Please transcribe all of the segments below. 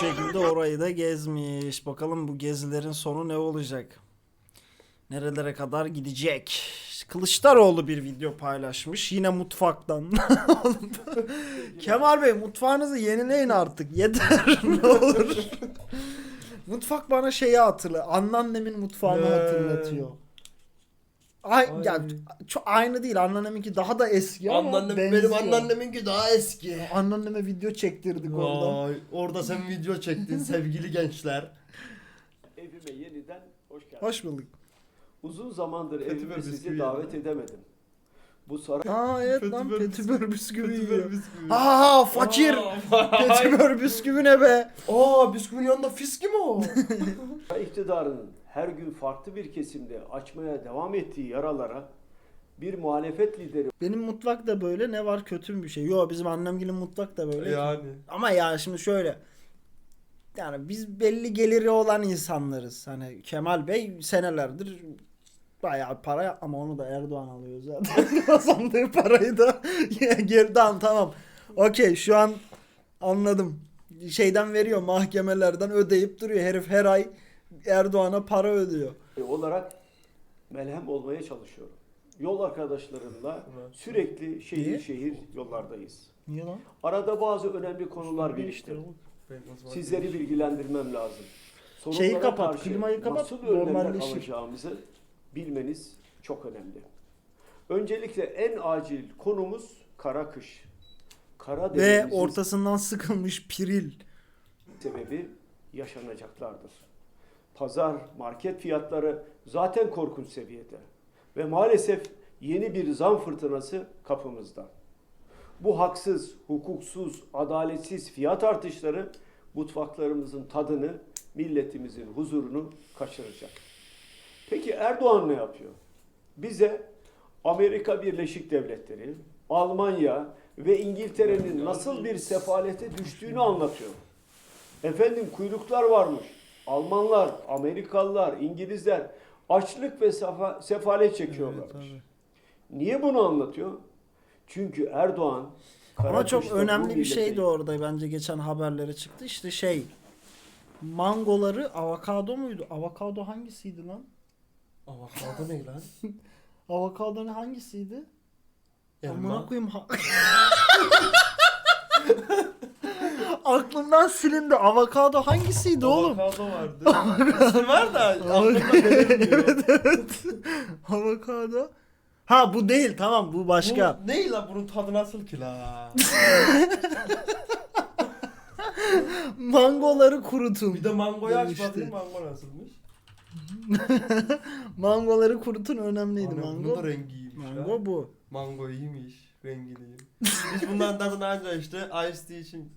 şekilde orayı da gezmiş. Bakalım bu gezilerin sonu ne olacak? Nerelere kadar gidecek? Kılıçdaroğlu bir video paylaşmış. Yine mutfaktan. Kemal Bey mutfağınızı yenileyin artık. Yeter ne olur. Mutfak bana şeyi hatırla. Anneannemin mutfağını He. hatırlatıyor. Ay, Ay. ya çok aynı değil. Anneanneminki daha da eski ama Anneannem benziyor. benim anneanneminki daha eski. Anneme video çektirdik orada. Vay, orada sen video çektin sevgili gençler. Evime yeniden hoş geldiniz. Hoş bulduk. Uzun zamandır evime bisküvi sizi davet edemedim. Bu saray Aa evet lan Petibör petibör bisküvi Petibör yiyor. bisküvi. Aa fakir. Petibör bisküvi ne be? Aa bisküvinin yanında fiski mi o? iktidarının her gün farklı bir kesimde açmaya devam ettiği yaralara bir muhalefet lideri Benim mutfak da böyle ne var kötü mü bir şey? Yo bizim annemgilin mutfak da böyle. yani. Ama ya şimdi şöyle. Yani biz belli geliri olan insanlarız. Hani Kemal Bey senelerdir bayağı para ama onu da Erdoğan alıyor zaten. Kazandığı parayı da geriden tamam. Okey şu an anladım. Şeyden veriyor mahkemelerden ödeyip duruyor. Herif her ay Erdoğan'a para ödüyor. olarak melhem olmaya çalışıyorum. Yol arkadaşlarımla sürekli şehir Niye? şehir yollardayız. Niye lan? Arada bazı önemli konular gelişti. Sizleri bilgilendirmem lazım. Sorunlara Şeyi kapat, karşı klimayı kapat, Nasıl önlemler normalleşir. alacağımızı bilmeniz çok önemli. Öncelikle en acil konumuz kara kış. Kara Ve ortasından sıkılmış piril. sebebi yaşanacaklardır. Pazar, market fiyatları zaten korkunç seviyede. Ve maalesef yeni bir zam fırtınası kapımızda. Bu haksız, hukuksuz, adaletsiz fiyat artışları mutfaklarımızın tadını, milletimizin huzurunu kaçıracak. Peki Erdoğan ne yapıyor? Bize Amerika Birleşik Devletleri, Almanya ve İngiltere'nin nasıl bir sefalete düştüğünü anlatıyor. Efendim kuyruklar varmış. Almanlar, Amerikalılar, İngilizler açlık ve sefa- sefalet çekiyorlarmış. Niye bunu anlatıyor? Çünkü Erdoğan Ama çok önemli bir şey de orada bence geçen haberlere çıktı. İşte şey mangoları avokado muydu? Avokado hangisiydi lan? Avokado ne lan? Avokado ne hangisiydi? Amına Elma. koyayım. ha- Aklımdan silindi. Avokado hangisiydi oğlum? Avokado vardı. İsmi var da aklımda belirmiyor. evet evet. Avokado. Ha bu değil tamam bu başka. Bu ne la bunun tadı nasıl ki la? Mangoları kurutun. Bir de mangoyu Demişti. bakayım mango nasılmış. Mangoları kurutun önemliydi Ana, mango. Bunun da rengi iyiymiş Mango ha. bu. Mango iyiymiş. Rengi de iyiymiş. Biz bundan tadını anca işte Ice Tea için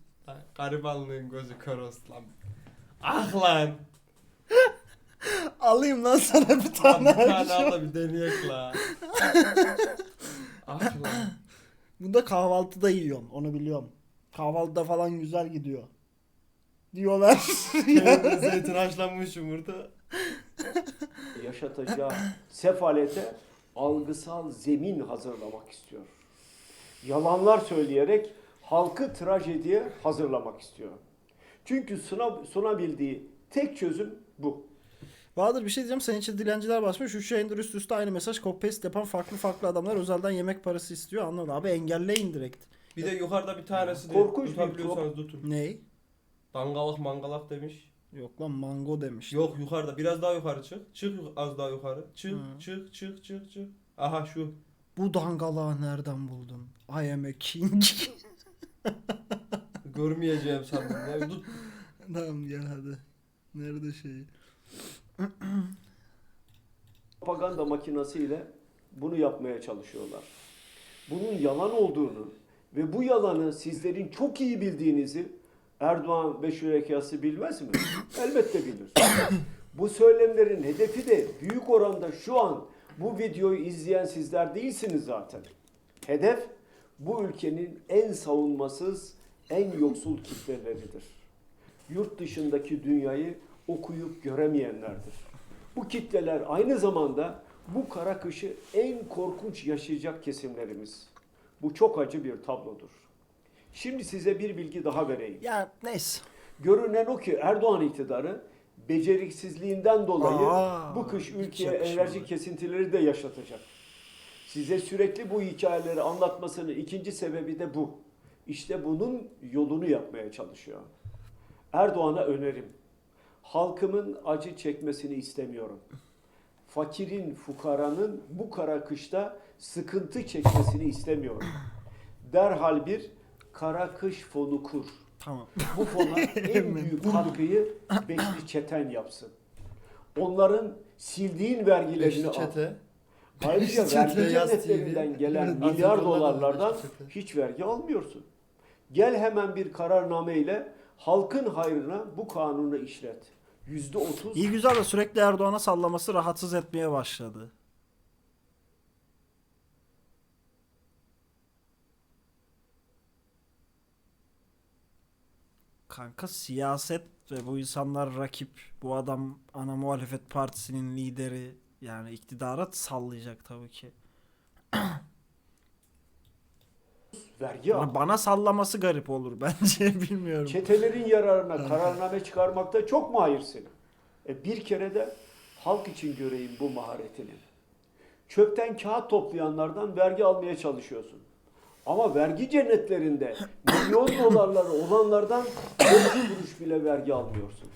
garibanlığın gözü kör lan. Ah lan. Alayım lan sana bir Lan tane. bir tane al da bir deneyek la. ah lan. Bunu da kahvaltıda yiyorsun. Onu biliyorum. Kahvaltıda falan güzel gidiyor. Diyorlar. Zeytin haşlanmış yumurta. Yaşatacağı sefalete algısal zemin hazırlamak istiyor. Yalanlar söyleyerek halkı trajediye hazırlamak istiyor. Çünkü suna, sunabildiği tek çözüm bu. Bahadır bir şey diyeceğim. Senin için dilenciler basmış. 3 yayındır üst üste aynı mesaj copy paste yapan farklı farklı adamlar özelden yemek parası istiyor. Anladın abi engelleyin direkt. Bir de yukarıda bir tanesi de Korkunç bir tutabiliyorsanız tutun. Ney? Dangalak mangalak demiş. Yok lan mango demiş. Yok yukarıda biraz daha yukarı çık. Çık az daha yukarı. Çık Hı. çık çık çık çık. Aha şu. Bu dangalağı nereden buldun? I am a king. Görmeyeceğim sandım ya. Tut. tamam gel hadi. Nerede şey? Propaganda makinesiyle bunu yapmaya çalışıyorlar. Bunun yalan olduğunu ve bu yalanı sizlerin çok iyi bildiğinizi Erdoğan ve şürekası bilmez mi? Elbette bilir. bu söylemlerin hedefi de büyük oranda şu an bu videoyu izleyen sizler değilsiniz zaten. Hedef bu ülkenin en savunmasız, en yoksul kitleleridir. Yurt dışındaki dünyayı okuyup göremeyenlerdir. Bu kitleler aynı zamanda bu kara kışı en korkunç yaşayacak kesimlerimiz. Bu çok acı bir tablodur. Şimdi size bir bilgi daha vereyim. Ya neyse. Görünen o ki Erdoğan iktidarı beceriksizliğinden dolayı Aa, bu kış ülkeye enerji kesintileri de yaşatacak. Size sürekli bu hikayeleri anlatmasının ikinci sebebi de bu. İşte bunun yolunu yapmaya çalışıyor. Erdoğan'a önerim. Halkımın acı çekmesini istemiyorum. Fakirin, fukaranın bu kara kışta sıkıntı çekmesini istemiyorum. Derhal bir kara kış fonu kur. Tamam. Bu fona en büyük katkıyı Beşli Çeten yapsın. Onların sildiğin vergilerini Beşli al. çete. Ayrıca Beşli vergi Çete, Yaz cennetlerinden TV. gelen milyar dolarlardan Beşli Çete. hiç vergi almıyorsun. Gel hemen bir kararname ile halkın hayrına bu kanunu işlet. Yüzde otuz İyi güzel de sürekli Erdoğan'a sallaması rahatsız etmeye başladı. Kanka siyaset ve bu insanlar rakip. Bu adam ana muhalefet partisinin lideri. Yani iktidara sallayacak tabii ki. vergi al. Yani bana sallaması garip olur bence bilmiyorum. Çetelerin yararına kararname çıkarmakta çok mahirsin. E bir kere de halk için göreyim bu maharetini. Çöpten kağıt toplayanlardan vergi almaya çalışıyorsun. Ama vergi cennetlerinde milyon dolarları olanlardan 5 kuruş bile vergi almıyorsun.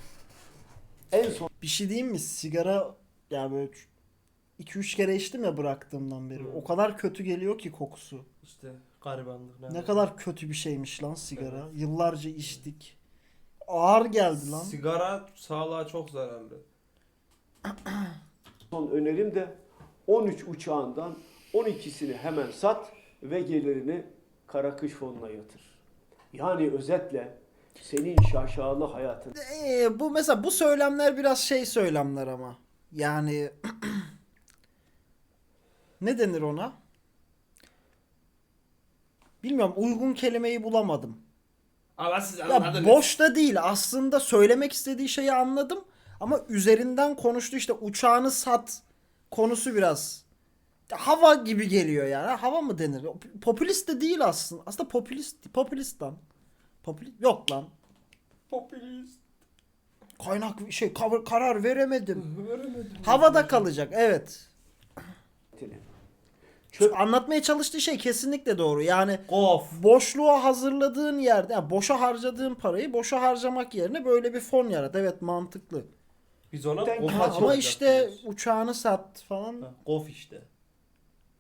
En son Bir şey diyeyim mi? Sigara yani böyle 2-3 kere içtim ya bıraktığımdan beri. Hı. O kadar kötü geliyor ki kokusu. İşte garibanlık. Ne kadar kötü bir şeymiş lan sigara. Yıllarca içtik. Ağır geldi lan. Sigara sağlığa çok zararlı. son önerim de 13 uçağından 12'sini hemen sat ve gelirini kara kış fonuna yatır. Yani özetle senin şaşalı hayatın Ee, bu mesela bu söylemler biraz şey söylemler ama. Yani ne denir ona? Bilmiyorum uygun kelimeyi bulamadım. Ama siz Ya boş da değil. Aslında söylemek istediği şeyi anladım. Ama üzerinden konuştu işte uçağını sat konusu biraz hava gibi geliyor yani. Hava mı denir? Popülist de değil aslında. Aslında popülist popülist lan. Popülist yok lan. Popülist. Kaynak şey kar- karar veremedim. Veremedim. Havada kalacak evet. Çöp- Anlatmaya çalıştığı şey kesinlikle doğru. Yani Of. boşluğa hazırladığın yerde, yani boşa harcadığın parayı boşa harcamak yerine böyle bir fon yarat. Evet mantıklı. Biz ona gof Ama Ama işte uçağını sat falan. Ha, Gof işte.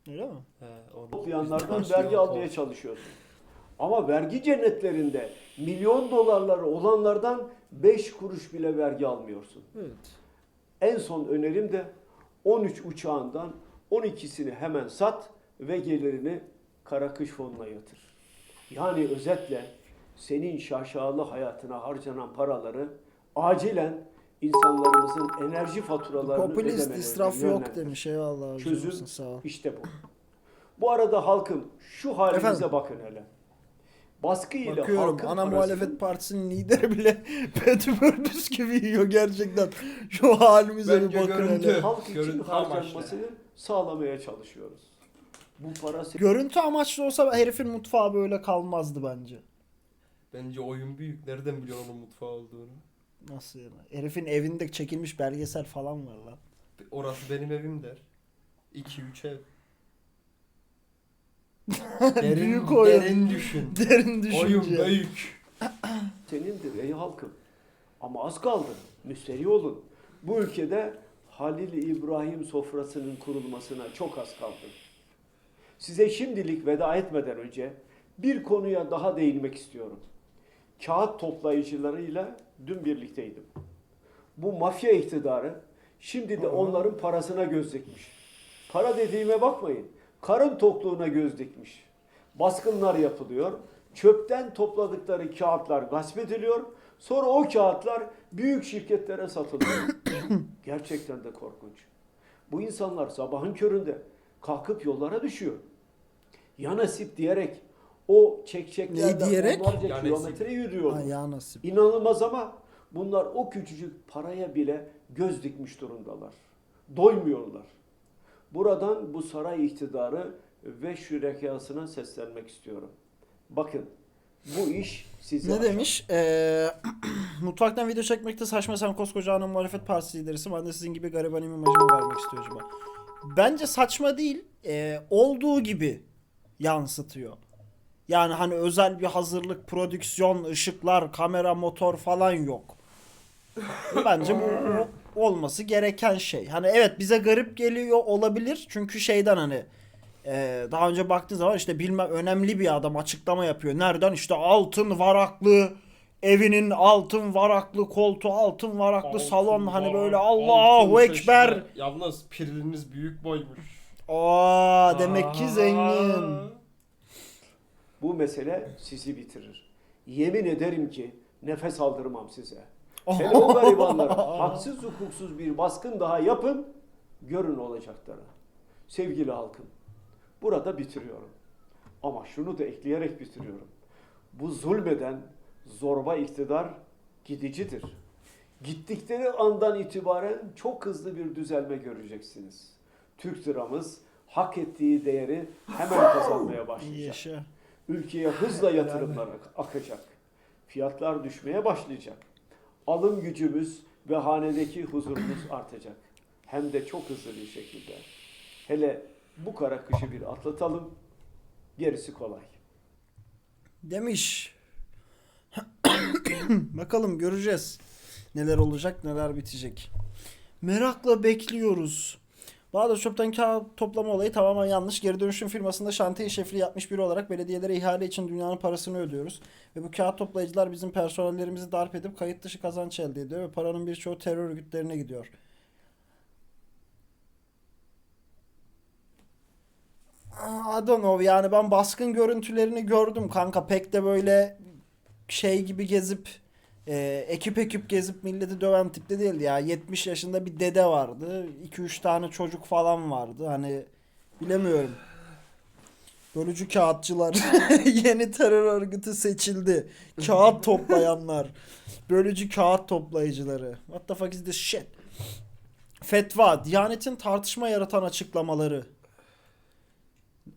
Öyle mi? He, onu- toplayanlardan Biz- vergi almaya çalışıyorsun. Ama vergi cennetlerinde milyon dolarları olanlardan 5 kuruş bile vergi almıyorsun. Evet. En son önerim de 13 uçağından 12'sini hemen sat ve gelirini kara kış fonuna yatır. Yani özetle senin şaşalı hayatına harcanan paraları acilen insanlarımızın enerji faturalarını Popülist ödemelerine israf yok yönlendir. demiş eyvallah. Çözüm Çözüm. Sağ ol. işte bu. Bu arada halkım şu halimize Efendim? bakın hele. Baskı ile Bakıyorum halkın ana parasını- muhalefet partisinin lideri bile petibör bisküvi yiyor gerçekten. Şu halimize bir Bence bakın görüntü. hele. halk için Görüntü harcanmasını sağlamaya çalışıyoruz. Bu para se- Görüntü amaçlı olsa herifin mutfağı böyle kalmazdı bence. Bence oyun büyük. Nereden biliyor onun mutfağı olduğunu? Nasıl yani? Herifin evinde çekilmiş belgesel falan var lan. Orası benim evim der. 2-3 ev. derin, Büyük oyun. derin düşün. Derin düşünce. oyun büyük. senindir ey halkım. Ama az kaldı. Müsterih olun. Bu ülkede Halil İbrahim sofrasının kurulmasına çok az kaldı. Size şimdilik veda etmeden önce bir konuya daha değinmek istiyorum. Kağıt toplayıcılarıyla dün birlikteydim. Bu mafya iktidarı şimdi de onların parasına göz dikmiş. Para dediğime bakmayın. Karın tokluğuna göz dikmiş. Baskınlar yapılıyor. Çöpten topladıkları kağıtlar gasp ediliyor. Sonra o kağıtlar büyük şirketlere satılıyor. Gerçekten de korkunç. Bu insanlar sabahın köründe kalkıp yollara düşüyor. Ya nasip diyerek o Ne çekçeklerden diyerek? onlarca Ya nasip. kilometre yürüyorlar. Ay ya nasip. İnanılmaz ama bunlar o küçücük paraya bile göz dikmiş durumdalar. Doymuyorlar. Buradan bu saray iktidarı ve şürekasına seslenmek istiyorum. Bakın Bu iş size Ne demiş? Ee, mutfaktan video çekmekte saçma sen koskoca ana muhalefet partisi liderisin. Ben de sizin gibi garibanim imajını vermek istiyor acaba. Bence saçma değil. ee, olduğu gibi yansıtıyor. Yani hani özel bir hazırlık, prodüksiyon, ışıklar, kamera, motor falan yok. Bence bu olması gereken şey. Hani evet bize garip geliyor olabilir. Çünkü şeyden hani ee, daha önce baktığın zaman işte bilmem önemli bir adam açıklama yapıyor. Nereden? İşte altın varaklı evinin altın varaklı koltuğu altın varaklı Altın salon hani var, böyle altın Allahu Ekber. Yalnız piriliniz büyük boymuş. Aa demek ki zengin. Bu mesele sizi bitirir. Yemin ederim ki nefes aldırmam size. Hele o garibanlara haksız hukuksuz bir baskın daha yapın, görün olacakları. Sevgili halkım, burada bitiriyorum. Ama şunu da ekleyerek bitiriyorum. Bu zulmeden zorba iktidar gidicidir. Gittikleri andan itibaren çok hızlı bir düzelme göreceksiniz. Türk liramız hak ettiği değeri hemen kazanmaya başlayacak. Ülkeye hızla yatırımlar ak- akacak. Fiyatlar düşmeye başlayacak. Alım gücümüz ve hanedeki huzurumuz artacak. Hem de çok hızlı bir şekilde. Hele bu kara kışı bir atlatalım. Gerisi kolay. Demiş. Bakalım göreceğiz. Neler olacak neler bitecek. Merakla bekliyoruz. Bağdat Shop'tan kağıt toplama olayı tamamen yanlış. Geri dönüşüm firmasında şantiye şefliği yapmış biri olarak belediyelere ihale için dünyanın parasını ödüyoruz. Ve bu kağıt toplayıcılar bizim personellerimizi darp edip kayıt dışı kazanç elde ediyor ve paranın birçoğu terör örgütlerine gidiyor. I don't know yani ben baskın görüntülerini gördüm kanka pek de böyle şey gibi gezip e, ekip ekip gezip milleti döven tipte değildi ya. 70 yaşında bir dede vardı. 2-3 tane çocuk falan vardı. Hani bilemiyorum. Bölücü kağıtçılar yeni terör örgütü seçildi. Kağıt toplayanlar. Bölücü kağıt toplayıcıları. What the fuck is this shit? Fetva Diyanetin tartışma yaratan açıklamaları.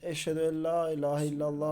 Eşhedü en la ilahe illallah